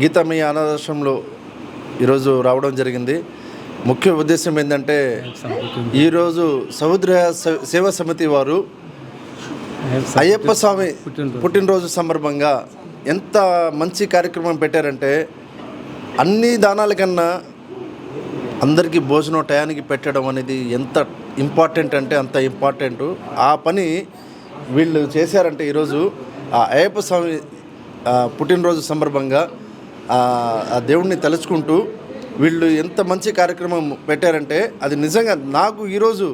గీత మీ అనాథాశ్రమంలో ఈరోజు రావడం జరిగింది. ముఖ్య ఉద్దేశం ఏంటంటే ఈరోజు సముద్ర సేవ సేవా సమితి వారు అయ్యప్ప స్వామి పుట్టినరోజు సందర్భంగా ఎంత మంచి కార్యక్రమం పెట్టారంటే అన్ని దానాల కన్నా అందరికీ భోజనం టయానికి పెట్టడం అనేది ఎంత ఇంపార్టెంట్ అంటే అంత ఇంపార్టెంట్. ఆ పని వీళ్ళు చేశారంటే ఈరోజు ఆ అయ్యప్ప స్వామి పుట్టినరోజు సందర్భంగా ఆ దేవుణ్ణి తలుచుకుంటూ వీళ్ళు ఎంత మంచి కార్యక్రమం పెట్టారంటే అది నిజంగా నాకు ఈరోజు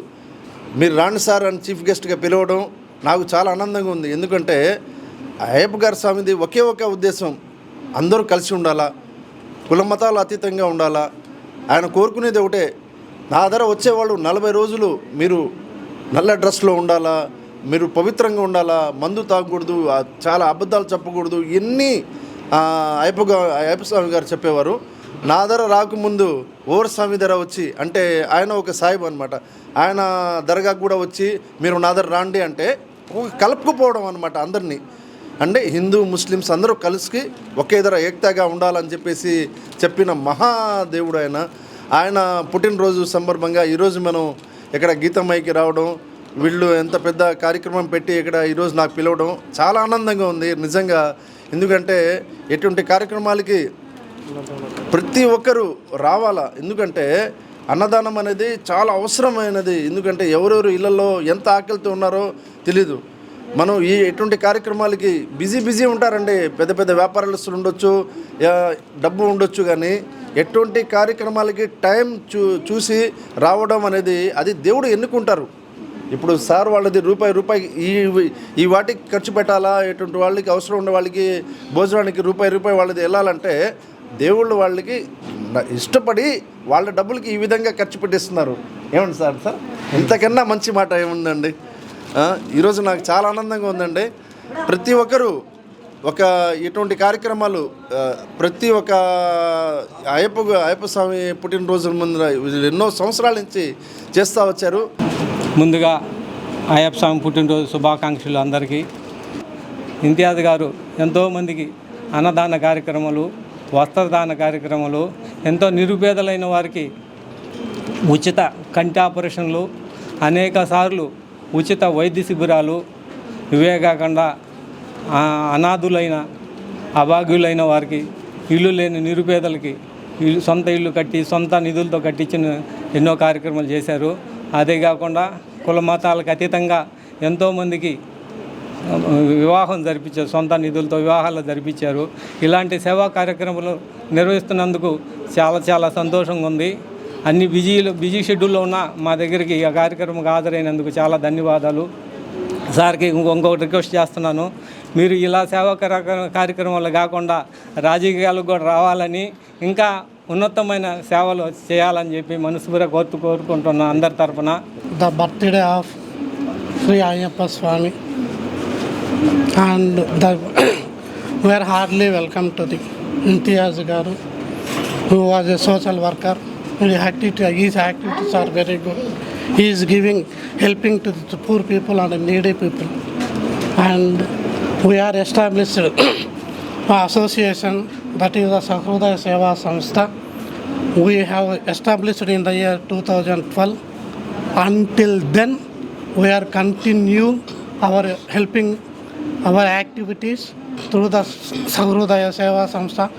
మీరు రాండి సార్ అని చీఫ్ గెస్ట్గా పిలవడం నాకు చాలా ఆనందంగా ఉంది. ఎందుకంటే అయ్యప్ప గారి స్వామిది ఒకే ఒక ఉద్దేశం. అందరూ కలిసి ఉండాలా? కుల మతాలు అతీతంగా ఉండాలా? ఆయన కోరుకునేది ఒకటే. నా ధర వచ్చేవాళ్ళు నలభై రోజులు మీరు నల్ల డ్రెస్లో ఉండాలా? మీరు పవిత్రంగా ఉండాలా? మందు తాగకూడదు చాలా అబద్ధాలు చెప్పకూడదు ఎన్ని అయ్యప్ప అయ్యప్పస్వామి అయ్యప్ప స్వామి గారు చెప్పేవారు నా ధర రాకముందు ఓవర్ స్వామి ధర వచ్చి అంటే ఆయన ఒక సాహిబ్ అనమాట ఆయన దర్గాకు కూడా వచ్చి మీరు నా ధర రాండి అంటే ఒక కలుపుకుపోవడం అనమాట అందరినీ. అంటే హిందూ ముస్లిమ్స్ అందరూ కలిసి ఒకే ధర ఏక్తగా ఉండాలని చెప్పేసి చెప్పిన మహాదేవుడు ఆయన. ఆయన పుట్టినరోజు సందర్భంగా ఈరోజు మనం ఇక్కడ గీతమ్మాయికి రావడం వీళ్ళు ఎంత పెద్ద కార్యక్రమం పెట్టి ఇక్కడ ఈరోజు నాకు పిలవడం చాలా ఆనందంగా ఉంది. నిజంగా ఎందుకంటే ఎటువంటి కార్యక్రమాలకి ప్రతి ఒక్కరూ రావాలా? ఎందుకంటే అన్నదానం అనేది చాలా అవసరమైనది. ఎందుకంటే ఎవరెవరు ఇళ్ళలో ఎంత ఆకలితో ఉన్నారో తెలీదు. మనం ఈ ఎటువంటి కార్యక్రమాలకి బిజీ బిజీ ఉంటారండి. పెద్ద పెద్ద వ్యాపారస్తులు ఉండొచ్చు డబ్బు ఉండొచ్చు కానీ ఎటువంటి కార్యక్రమాలకి టైం చూ చూసి రావడం అనేది అది దేవుడు ఎన్నుకుంటారు. ఇప్పుడు సార్ వాళ్ళది రూపాయి రూపాయి ఈ ఈ వాటికి ఖర్చు పెట్టాలా? ఎటువంటి వాళ్ళకి అవసరం ఉన్న వాళ్ళకి భోజనానికి రూపాయి రూపాయి వాళ్ళది వెళ్ళాలంటే దేవుళ్ళు వాళ్ళకి ఇష్టపడి వాళ్ళ డబ్బులకి ఈ విధంగా ఖర్చు పెట్టిస్తున్నారు. ఏమండి సార్? సార్ ఇంతకన్నా మంచి మాట ఏముందండి? ఈరోజు నాకు చాలా ఆనందంగా ఉందండి. ప్రతి ఒక్కరూ ఒక ఇటువంటి కార్యక్రమాలు ప్రతి ఒక్క అయ్యప్ప అయ్యప్ప స్వామి పుట్టినరోజుల ముందు వీళ్ళు ఎన్నో సంవత్సరాల నుంచి చేస్తూ వచ్చారు. ముందుగా అయ్యప్ప స్వామి పుట్టినరోజు శుభాకాంక్షలు అందరికీ. ఇంతియాజ్ గారు ఎంతోమందికి అన్నదాన కార్యక్రమాలు వస్త్రదాన కార్యక్రమాలు ఎంతో నిరుపేదలైన వారికి ఉచిత కంటి ఆపరేషన్లు అనేక సార్లు ఉచిత వైద్య శిబిరాలు ఇవే కాకుండా అనాథులైన అభాగ్యులైన వారికి ఇల్లు లేని నిరుపేదలకి ఇల్లు సొంత ఇల్లు కట్టి సొంత నిధులతో కట్టించిన ఎన్నో కార్యక్రమాలు చేశారు. అదే కాకుండా కుల మతాలకు అతీతంగా ఎంతోమందికి వివాహం జరిపించారు సొంత నిధులతో వివాహాలు జరిపించారు. ఇలాంటి సేవా కార్యక్రమాలు నిర్వహిస్తున్నందుకు చాలా చాలా సంతోషంగా ఉంది. అన్ని బిజీలు బిజీ షెడ్యూల్లో ఉన్న మా దగ్గరికి ఈ కార్యక్రమం హాజరైనందుకు చాలా ధన్యవాదాలు. సార్కి ఇంకొక ఇంకొకటి రిక్వెస్ట్ చేస్తున్నాను. మీరు ఇలా సేవా కార్యక్రమాలు కాకుండా రాజకీయాలకు కూడా రావాలని ఇంకా ఉన్నతమైన సేవలు చేయాలని చెప్పి మనస్పూర్వ కోర్టు కోరుకుంటున్నా అందరి తరఫున the birthday of Shri Ayyappa Swamy. And the where hardly welcome to the Imtiaz garu who was a social worker his activities are very good is giving helping to the poor people and needy people and we are established association that is the Sahrudaya Seva Samstha. We have established in the year 2012 until then we are continue our helping our activities through the Sahrudaya Seva Samstha